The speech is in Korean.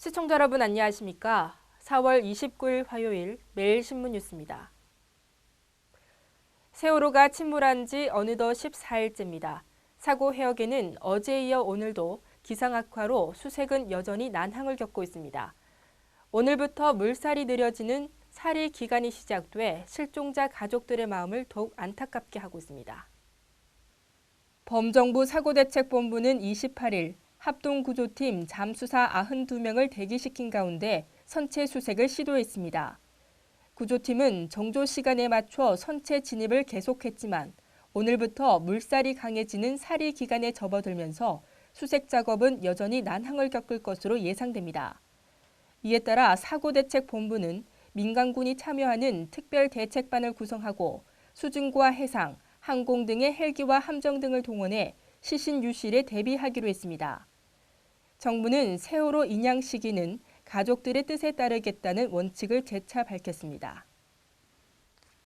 시청자 여러분 안녕하십니까? 4월 29일 화요일 매일신문 뉴스입니다. 세월호가 침몰한 지 어느덧 14일째입니다. 사고 해역에는 어제에 이어 오늘도 기상 악화로 수색은 여전히 난항을 겪고 있습니다. 오늘부터 물살이 느려지는 살이 기간이 시작돼 실종자 가족들의 마음을 더욱 안타깝게 하고 있습니다. 범정부 사고대책본부는 28일 합동구조팀 잠수사 92명을 대기시킨 가운데 선체 수색을 시도했습니다. 구조팀은 정조 시간에 맞춰 선체 진입을 계속했지만 오늘부터 물살이 강해지는 사리 기간에 접어들면서 수색 작업은 여전히 난항을 겪을 것으로 예상됩니다. 이에 따라 사고대책본부는 민간군이 참여하는 특별대책반을 구성하고 수중과 해상, 항공 등의 헬기와 함정 등을 동원해 시신 유실에 대비하기로 했습니다. 정부는 세월호 인양 시기는 가족들의 뜻에 따르겠다는 원칙을 재차 밝혔습니다.